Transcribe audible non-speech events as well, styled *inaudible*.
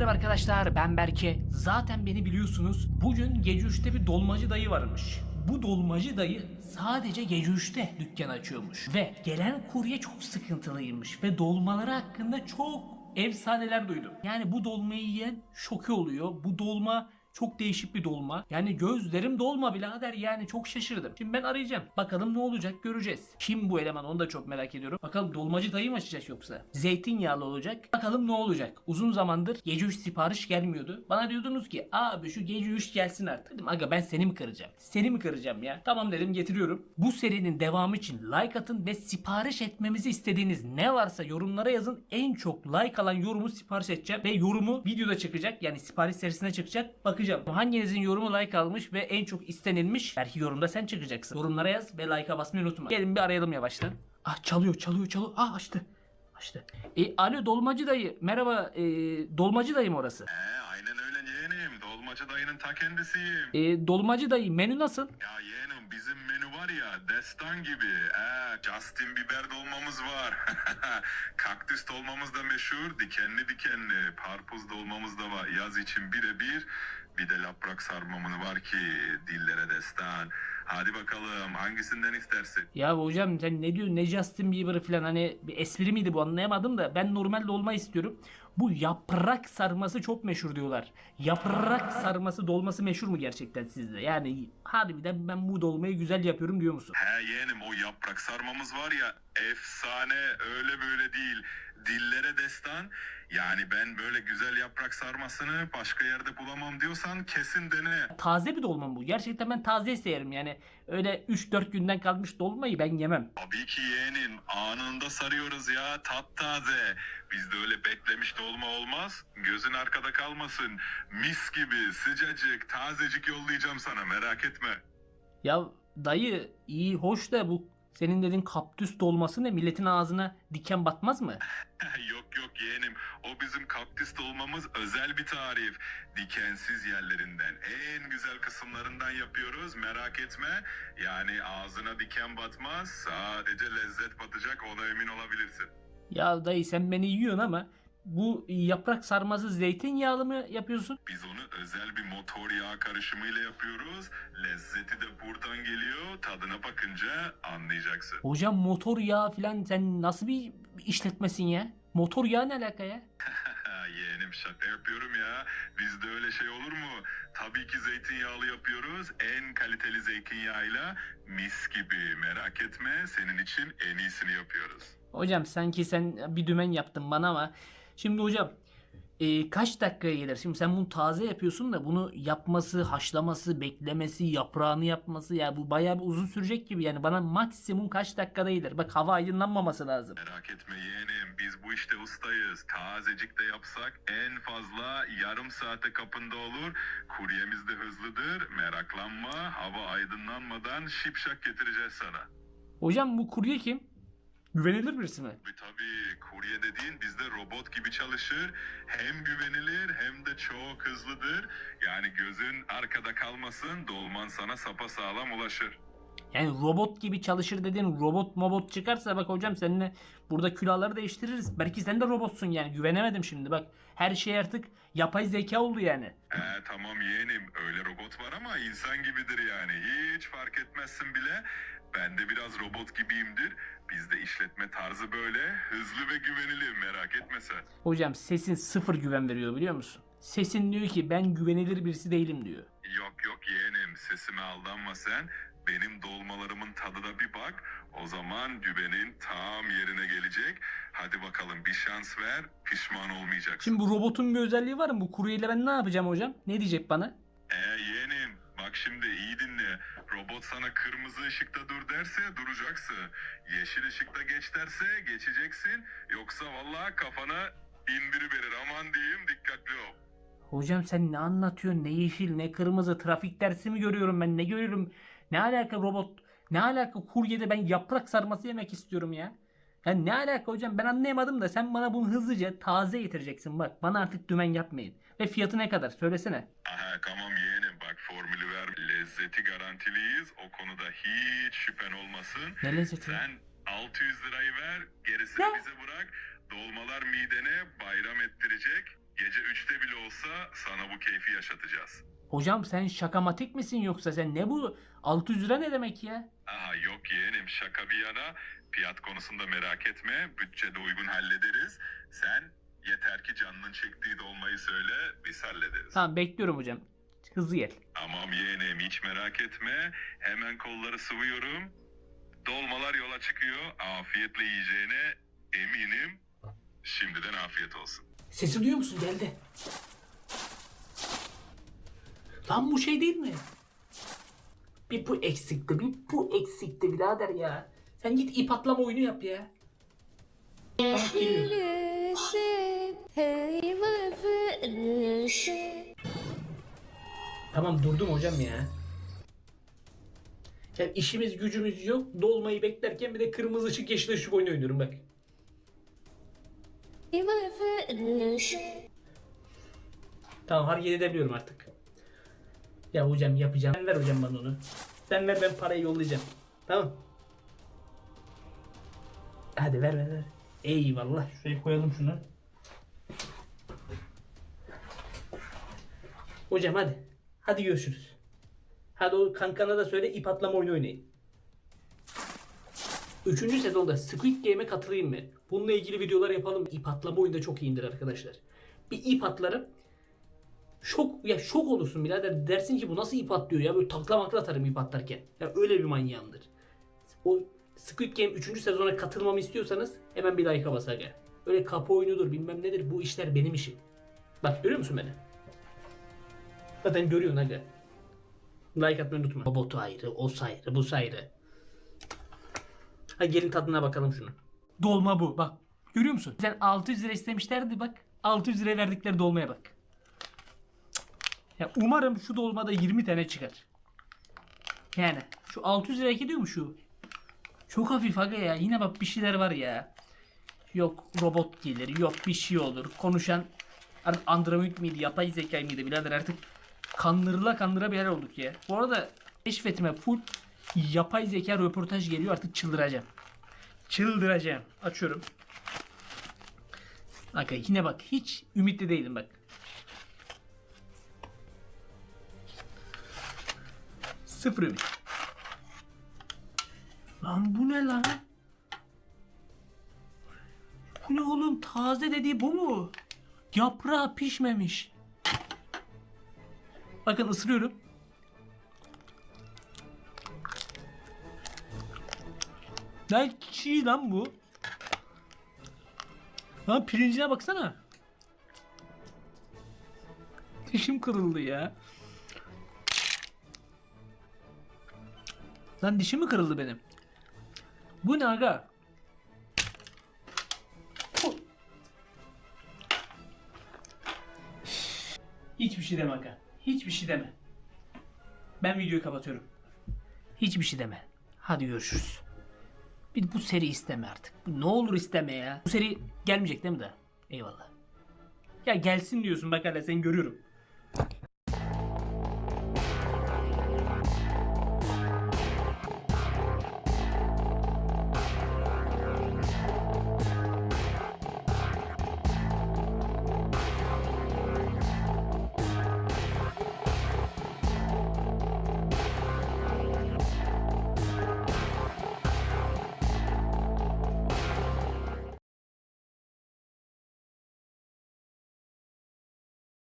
Merhaba arkadaşlar ben Berke. Zaten beni biliyorsunuz. Bugün gece 3'te bir dolmacı dayı varmış. Bu dolmacı dayı sadece gece 3'te dükkan açıyormuş. Ve gelen kurye çok sıkıntılıymış. Ve dolmaları hakkında çok efsaneler duydum. Yani bu dolmayı yiyen şoke oluyor. Bu dolma çok değişik bir dolma. Yani gözlerim dolma birader yani çok şaşırdım. Şimdi ben arayacağım. Bakalım ne olacak göreceğiz. Kim bu eleman onu da çok merak ediyorum. Bakalım dolmacı dayı mı açacak yoksa? Zeytinyağlı olacak. Bakalım ne olacak? Uzun zamandır gece 3 sipariş gelmiyordu. Bana diyordunuz ki abi şu gece 3 gelsin artık. Dedim aga ben seni mi kıracağım? Seni mi kıracağım ya? Tamam dedim getiriyorum. Bu serinin devamı için like atın ve sipariş etmemizi istediğiniz ne varsa yorumlara yazın. En çok like alan yorumu sipariş edeceğim ve yorumu videoda çıkacak. Yani sipariş serisine çıkacak. Bakacağım. Hanginizin yorumu like almış ve en çok istenilmiş. Belki yorumda sen çıkacaksın. Yorumlara yaz ve like'a basmayı unutma. Gelin bir arayalım yavaştan. Ah çalıyor çalıyor çalıyor. Ah açtı. Açtı. E, alo dolmacı dayı. Merhaba. E, dolmacı dayım orası. He, aynen öyle yeğenim. Dolmacı dayının ta kendisiyim. E, dolmacı dayı menü nasıl? Ya yeğenim bizim menü var ya destan gibi. He, Justin Bieber dolmamız var. *laughs* Kaktüs dolmamız da meşhur. Dikenli dikenli. Parpuz dolmamız da var. Yaz için birebir. Bir de yaprak sarmamız var ki dillere destan. Hadi bakalım hangisinden istersin? Ya hocam sen ne diyorsun ne Justin Bieber falan hani bir espri miydi bu anlayamadım da ben normal dolma istiyorum. Bu yaprak sarması çok meşhur diyorlar. Yaprak sarması dolması meşhur mu gerçekten sizde? Yani harbiden ben bu dolmayı güzel yapıyorum diyor musun? He yeğenim o yaprak sarmamız var ya efsane öyle böyle değil. Dillere destan. Yani ben böyle güzel yaprak sarmasını başka yerde bulamam diyorsan kesin dene. Taze bir dolma mı bu. Gerçekten ben taze severim yani. Öyle 3-4 günden kalmış dolmayı ben yemem. Tabii ki yeğenim anında sarıyoruz ya taptaze. Bizde öyle beklemiş dolma olmaz. Gözün arkada kalmasın. Mis gibi sıcacık tazecik yollayacağım sana merak etme. Ya dayı iyi hoş da bu senin dediğin kaktüs dolması ne? Milletin ağzına diken batmaz mı? *laughs* yok yok yeğenim. O bizim kaktüs dolmamız özel bir tarif. Dikensiz yerlerinden en güzel kısımlarından yapıyoruz. Merak etme. Yani ağzına diken batmaz. Sadece lezzet batacak ona emin olabilirsin. Ya dayı sen beni yiyorsun ama bu yaprak sarması zeytinyağlı mı yapıyorsun? Biz onu özel bir motor yağı karışımıyla yapıyoruz. Lezzeti de buradan geliyor. Tadına bakınca anlayacaksın. Hocam motor yağı falan sen nasıl bir işletmesin ya? Motor yağı ne alaka ya? *laughs* Yeğenim şaka yapıyorum ya. Bizde öyle şey olur mu? Tabii ki zeytinyağlı yapıyoruz. En kaliteli zeytinyağıyla mis gibi. Merak etme senin için en iyisini yapıyoruz. Hocam sanki sen bir dümen yaptın bana ama şimdi hocam e, kaç dakikaya gelir? Şimdi sen bunu taze yapıyorsun da bunu yapması, haşlaması, beklemesi, yaprağını yapması ya bu bayağı bir uzun sürecek gibi. Yani bana maksimum kaç dakikada gelir? Bak hava aydınlanmaması lazım. Merak etme yeğenim biz bu işte ustayız. Tazecik de yapsak en fazla yarım saate kapında olur. Kuryemiz de hızlıdır. Meraklanma hava aydınlanmadan şipşak getireceğiz sana. Hocam bu kurye kim? Güvenilir birisi mi? Tabii tabii kurye dediğin bizde robot gibi çalışır. Hem güvenilir hem de çok hızlıdır. Yani gözün arkada kalmasın dolman sana sapasağlam ulaşır. Yani robot gibi çalışır dediğin robot mobot çıkarsa bak hocam seninle burada külahları değiştiririz. Belki sen de robotsun yani güvenemedim şimdi bak. Her şey artık yapay zeka oldu yani. He tamam yeğenim öyle robot var ama insan gibidir yani. Hiç fark etmezsin bile. Ben de biraz robot gibiyimdir. Bizde işletme tarzı böyle hızlı ve güvenilir merak etme sen. Hocam sesin sıfır güven veriyor biliyor musun? Sesin diyor ki ben güvenilir birisi değilim diyor. Yok yok yeğenim sesime aldanma sen. Benim dolmalarımın tadına bir bak. O zaman güvenin tam yerine gelecek. Hadi bakalım bir şans ver pişman olmayacaksın. Şimdi bu robotun bir özelliği var mı? Bu kuryeyle ben ne yapacağım hocam? Ne diyecek bana? Ee yeğenim bak şimdi iyi dinle. Robot sana kırmızı ışıkta dur derse duracaksın. Yeşil ışıkta geç derse geçeceksin. Yoksa vallahi kafana indiriverir aman diyeyim dikkatli ol. Hocam sen ne anlatıyorsun? Ne yeşil ne kırmızı trafik dersi mi görüyorum ben? Ne görüyorum? Ne alaka robot? Ne alaka kuryede ben yaprak sarması yemek istiyorum ya? Ya ne alaka hocam ben anlayamadım da sen bana bunu hızlıca taze getireceksin bak. Bana artık dümen yapmayın. Ve fiyatı ne kadar söylesene. Aha tamam ver. Lezzeti garantiliyiz. O konuda hiç şüphen olmasın. Ne lezzeti? Sen 600 lirayı ver gerisini Ne? bize bırak. Dolmalar midene bayram ettirecek. Gece 3'te bile olsa sana bu keyfi yaşatacağız. Hocam sen şakamatik misin yoksa sen ne bu? 600 lira ne demek ya? Aha yok yeğenim şaka bir yana fiyat konusunda merak etme bütçede uygun hallederiz. Sen yeter ki canının çektiği dolmayı söyle biz hallederiz. Tamam bekliyorum hocam. Hızlı yel. Tamam yeğenim hiç merak etme. Hemen kolları sıvıyorum. Dolmalar yola çıkıyor. Afiyetle yiyeceğine eminim. Şimdiden afiyet olsun. Sesi duyuyor musun? Geldi. Lan bu şey değil mi? Bir bu eksikti, bir bu eksikti birader ya. Sen git ip atlama oyunu yap ya. Ah, geliyor. Yeşilsin, heyve fırışı. Tamam durdum hocam ya. Yani işimiz gücümüz yok. Dolmayı beklerken bir de kırmızı ışık yeşil ışık oyunu oynuyorum bak. Tamam hareket edebiliyorum artık. Ya hocam yapacağım. Sen ver hocam bana onu. Sen ver ben parayı yollayacağım. Tamam. Hadi ver ver ver. Eyvallah. Şurayı koyalım şuna. Hocam hadi. Hadi görüşürüz. Hadi o kankana da söyle ip atlama oyunu oynayın. Üçüncü sezonda Squid Game'e katılayım mı? Bununla ilgili videolar yapalım. İp atlama oyunu da çok iyidir arkadaşlar. Bir ip atlarım. Şok ya şok olursun birader. Dersin ki bu nasıl ip atlıyor ya. Böyle takla makla atarım ip atlarken. Ya öyle bir manyağımdır. O Squid Game 3. sezona katılmamı istiyorsanız hemen bir like'a bas aga. Öyle kapı oyunudur bilmem nedir bu işler benim işim. Bak görüyor musun beni? Zaten görüyorsun aga. Like atmayı unutma. Robotu ayrı, o ayrı, bu ayrı. Hadi gelin tadına bakalım şunu. Dolma bu bak. Görüyor musun? Sen 600 lira istemişlerdi bak. 600 liraya verdikleri dolmaya bak. Ya umarım şu dolmada 20 tane çıkar. Yani şu 600 liraya gidiyor mu şu? Çok hafif aga ya. Yine bak bir şeyler var ya. Yok robot gelir, yok bir şey olur. Konuşan artık android miydi, yapay zeka mıydı birader artık kandırıla kandıra bir yer olduk ya. Bu arada keşfetime full yapay zeka röportaj geliyor artık çıldıracağım. Çıldıracağım. Açıyorum. Aga yine bak hiç ümitli değilim bak. Sıfır ümit. Lan bu ne lan? Bu ne oğlum? Taze dediği bu mu? Yaprağı pişmemiş. Bakın ısırıyorum. Lan çiğ lan bu. Lan pirincine baksana. Dişim kırıldı ya. Lan dişim mi kırıldı benim? Bu ne aga? Hiçbir şey deme aga. Hiçbir şey deme. Ben videoyu kapatıyorum. Hiçbir şey deme. Hadi görüşürüz. Bir bu seri isteme artık. Bu ne olur isteme ya. Bu seri gelmeyecek değil mi daha? Eyvallah. Ya gelsin diyorsun bak hala seni görüyorum.